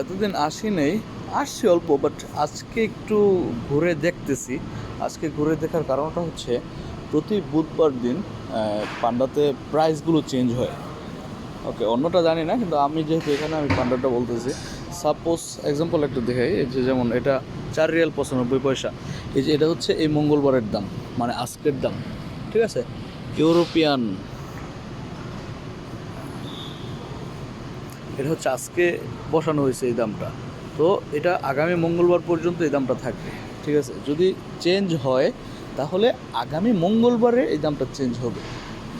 এতদিন আসি নেই। আসছি অল্প বাট আজকে একটু ঘুরে দেখতেছি। আজকে ঘুরে দেখার কারণটা হচ্ছে, প্রতি বুধবার দিন পান্ডাতে প্রাইসগুলো চেঞ্জ হয়। ওকে অন্যটা জানি না, কিন্তু আমি যেহেতু এখানে, আমি পান্ডাটা বলতেছি। সাপোজ এক্সাম্পল একটা দেখাই, এই যে যেমন এটা চার রিয়াল পঁচানব্বই পয়সা। এই যে এটা হচ্ছে এই মঙ্গলবারের দাম মানে আজকের দাম, ঠিক আছে? ইউরোপিয়ান এটা হচ্ছে আজকে বসানো হয়েছে এই দামটা। তো এটা আগামী মঙ্গলবার পর্যন্ত এই দামটা থাকবে ঠিক আছে? যদি চেঞ্জ হয় তাহলে আগামী মঙ্গলবারে এই দামটা চেঞ্জ হবে।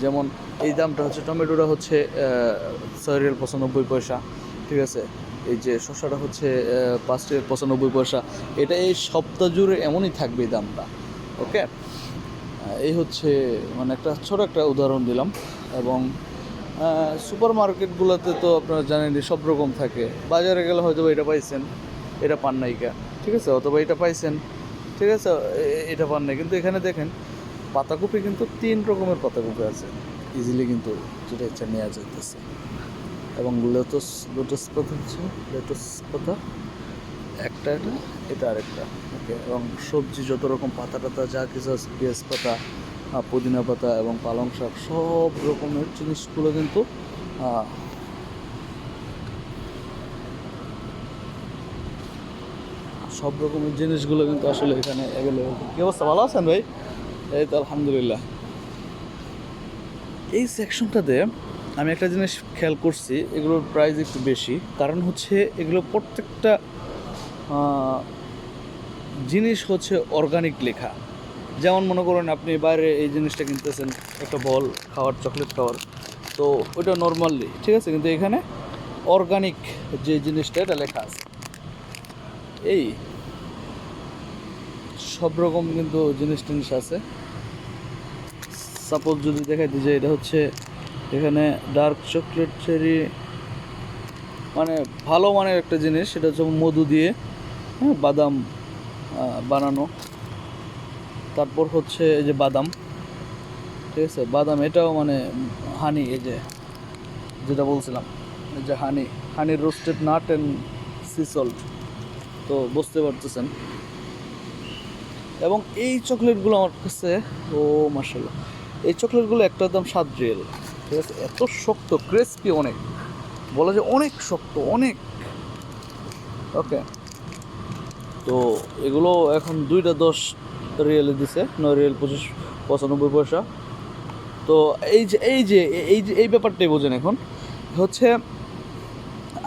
যেমন এই দামটা হচ্ছে টমেটোটা হচ্ছে আহ, ছয় রিয়াল পঁচানব্বই পয়সা ঠিক আছে? এই যে শসাটা হচ্ছে পাঁচ পঁচানব্বই পয়সা এটা এই সপ্তাহ জুড়ে এমনই থাকবে এই দামটা ওকে এই হচ্ছে মানে একটা ছোট একটা উদাহরণ দিলাম এবং সুপার মার্কেটগুলোতে তো আপনারা জানেনই সব রকম থাকে। বাজারে গেলে হয়তো এটা পাইছেন, এটা পান নাইকা ঠিক আছে? অথবা এটা পাইছেন, ঠিক আছে? এটা পান নাই। কিন্তু এখানে দেখেন, পাতাকপি কিন্তু তিন রকমের পাতাকপি আছে। ইজিলি কিন্তু যেটা ইচ্ছা নেওয়া যাইতেছে। এবং লোটস লোটস পাতা হচ্ছে, লোটস পাতা। একটা এটা এটা আরেকটা। ওকে? এবং সবজি যত রকম পাতা টাতা যা কিছু আছে, পেঁয়াজ পাতা পুদিনা পাতা এবং পালং শাক, সব রকমের জিনিসগুলো কিন্তু সব রকমের জিনিসগুলো কিন্তু আসলে এখানে অ্যাভেলেবেল কি অবস্থা? ভালো আছেন ভাই? এই তো আলহামদুলিল্লাহ। এই সেকশনটাতে আমি একটা জিনিস খেয়াল করছি, এগুলোর প্রাইস একটু বেশি। কারণ হচ্ছে এগুলো প্রত্যেকটা জিনিস হচ্ছে অর্গানিক লেখা। যেমন মনে করেন আপনি বাইরে এই জিনিসটা কিনতেছেন, একটা বল খাওয়ার, চকলেট খাওয়ার, তো ওইটা নর্মালি ঠিক আছে? কিন্তু এখানে অর্গানিক যে জিনিসটা, এটা লেখা আছে। এই সব রকম কিন্তু জিনিস টিনিস আছে। সাপোজ যদি দিই যে এটা হচ্ছে এখানে ডার্ক চকলেট চেরি মানে ভালো মানের একটা জিনিস, সেটা হচ্ছে মধু দিয়ে হ্যাঁ বাদাম বানানো। তারপর হচ্ছে এই যে বাদাম, ঠিক আছে? বাদাম এটাও মানে হানি এই যে যেটা বলছিলাম, এই যে honey হানির roasted nut and sea salt তো বুঝতে পারতেছেন? এবং এই চকলেটগুলো আমার কাছে, ও মার্শাল্লাহ এই চকলেটগুলো একটা দাম সাত রিয়েল, ঠিক আছে? এত শক্ত ক্রিস্পি অনেক, বলা যায় অনেক শক্ত, অনেক। ওকে তো এগুলো এখন দুইটা দশ রিয়েলে দিছে নয় রিয়েল পঁচিশ, পঁচানব্বই পয়সা। তো এই যে এই যে এই যে, এই ব্যাপারটাই বোঝেন এখন। হচ্ছে,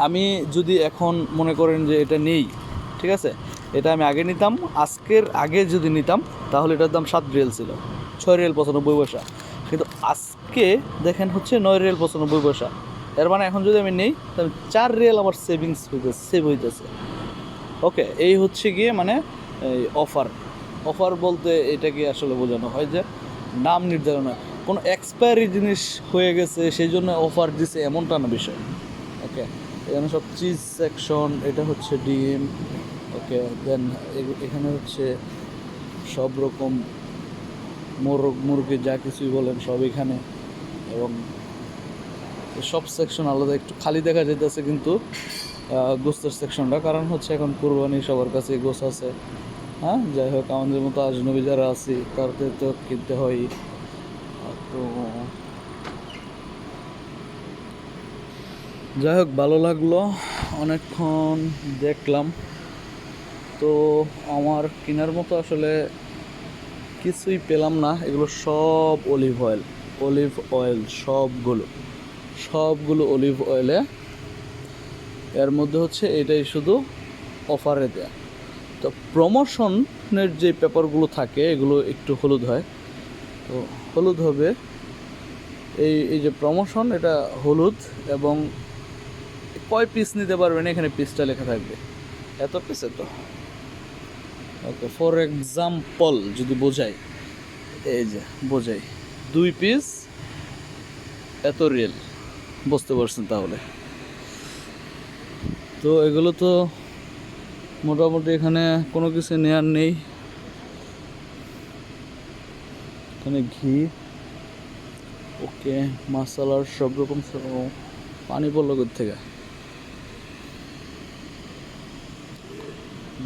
আমি যদি এখন মনে করেন যে এটা নেই, ঠিক আছে? এটা আমি আগে নিতাম, আজকের আগে যদি নিতাম, তাহলে এটার দাম সাত রিয়েল ছিল, ছয় রিয়েল পঁচানব্বই পয়সা। কিন্তু আজকে দেখেন হচ্ছে নয় রিয়েল পঁচানব্বই পয়সা। এর মানে এখন যদি আমি নেই, তাহলে চার রিয়েল আমার সেভিংস হইতেছে সেভ হইতেছে। ওকে এই হচ্ছে গিয়ে মানে অফার অফার বলতে এটাকে আসলে বোঝানো হয় যে নাম নির্ধারণ হয়। কোনো এক্সপায়ারি জিনিস হয়ে গেছে, সেই জন্য অফার দিছে এমনটা না বিষয়। ওকে এখানে সব চিজ সেকশন এটা হচ্ছে ডিম। ওকে দেন এখানে হচ্ছে সব রকম মোরগ, মুরগি যা কিছুই বলেন সব এখানে। এবং সব সেকশন আলাদা, একটু খালি দেখা যেতেছে কিন্তু গোস্তের সেকশনটা কারণ হচ্ছে এখন কুরবানি সবার কাছে গোস আছে। হ্যাঁ যাই হোক, আমাদের মতো আজনবী যারা আছি, তাদের তো কিনতে হয়। তো যাই হোক, ভালো লাগল। অনেকক্ষণ দেখলাম। তো আমার কেনার মতো আসলে কিছুই পেলাম না। এগুলো সব অলিভ অয়েল অলিভ অয়েল সবগুলো সবগুলো অলিভ অয়েলে। এর মধ্যে হচ্ছে এটাই শুধু অফারে দেয়া। তো প্রমোশনের যে পেপারগুলো থাকে, এগুলো একটু হলুদ হয়। তো হলুদ হবে। এই এই যে প্রমোশন এটা হলুদ এবং কয় পিস নিতে পারবেন? এখানে পিসটা লেখা থাকবে। এত পিসে তো? ওকে ফর এক্সাম্পল যদি বোঝাই। এই যে, বোঝাই। দুই পিস এত রিয়েল বুঝতে পারছেন তাহলে? তো এগুলো তো মোটামুটি এখানে কোনো কিছু নেয়ার নেই। এখানে ঘি, ওকে, মশলার সব রকম পানি পড়ল থেকে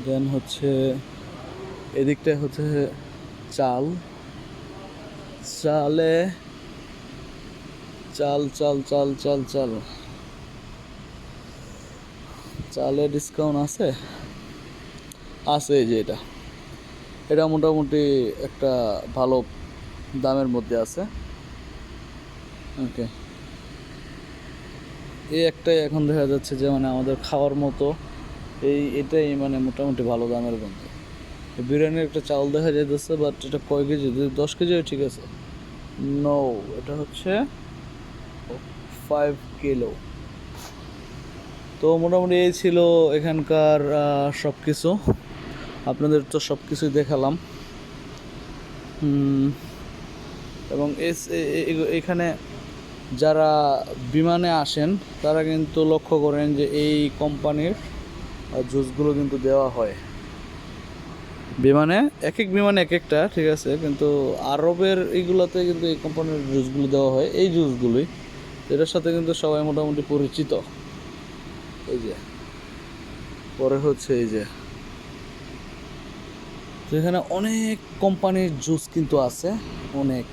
দেন হচ্ছে এদিকটা হচ্ছে চাল। চালে চাল চাল চাল চাল চাল। চালে ডিসকাউন্ট আছে? আছে এই যে এটা। এটা মোটামুটি একটা ভালো দামের মধ্যে আছে। ওকে। এই একটাই এখন দেখা যাচ্ছে যে মানে আমাদের খাওয়ার মতো। এই এটাই মানে মোটামুটি ভালো দামের মধ্যে। বিরিয়ানির একটা চাল দেখা যাইতেছে বাট এটা কয় কেজি? যদি দশ কেজি ঠিক আছে। নো এটা হচ্ছে ফাইভ কিলো তো মোটামুটি এই ছিল এখানকার সব কিছু আপনাদের তো সব কিছুই দেখালাম এবং এখানে যারা বিমানে আসেন, তারা কিন্তু লক্ষ্য করেন যে এই কোম্পানির জুসগুলো কিন্তু দেওয়া হয়। বিমানে এক এক বিমানে এক একটা ঠিক আছে? কিন্তু আরবের এইগুলোতে কিন্তু এই কোম্পানির জুসগুলো দেওয়া হয়। এই জুসগুলোই, এটার সাথে কিন্তু সবাই মোটামুটি পরিচিত। এই যে, পরে হচ্ছে এই যে। তো এখানে অনেক কোম্পানির জুস কিন্তু আছে, অনেক।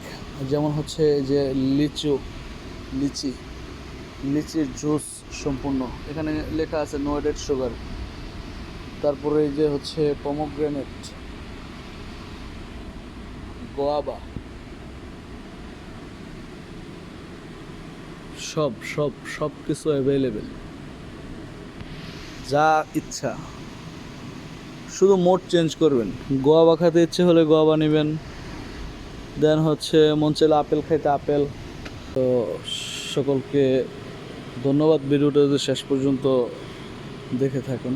যেমন হচ্ছে যে লিচু, লিচি, লিচির জুস সম্পূর্ণ। এখানে লেখা আছে নো এডেড সুগার তারপরে এই যে হচ্ছে পমোগ্রেনেট গোয়াবা সব সব সব কিছু অ্যাভেলেবেল যা ইচ্ছা। শুধু মোড চেঞ্জ করবেন। গোয়াবা খেতে ইচ্ছে হলে গোয়াবা নেবেন দেন হচ্ছে মন চাইলে আপেল খাইতে আপেল। তো সকলকে ধন্যবাদ ভিডিওটা যদি শেষ পর্যন্ত দেখে থাকেন।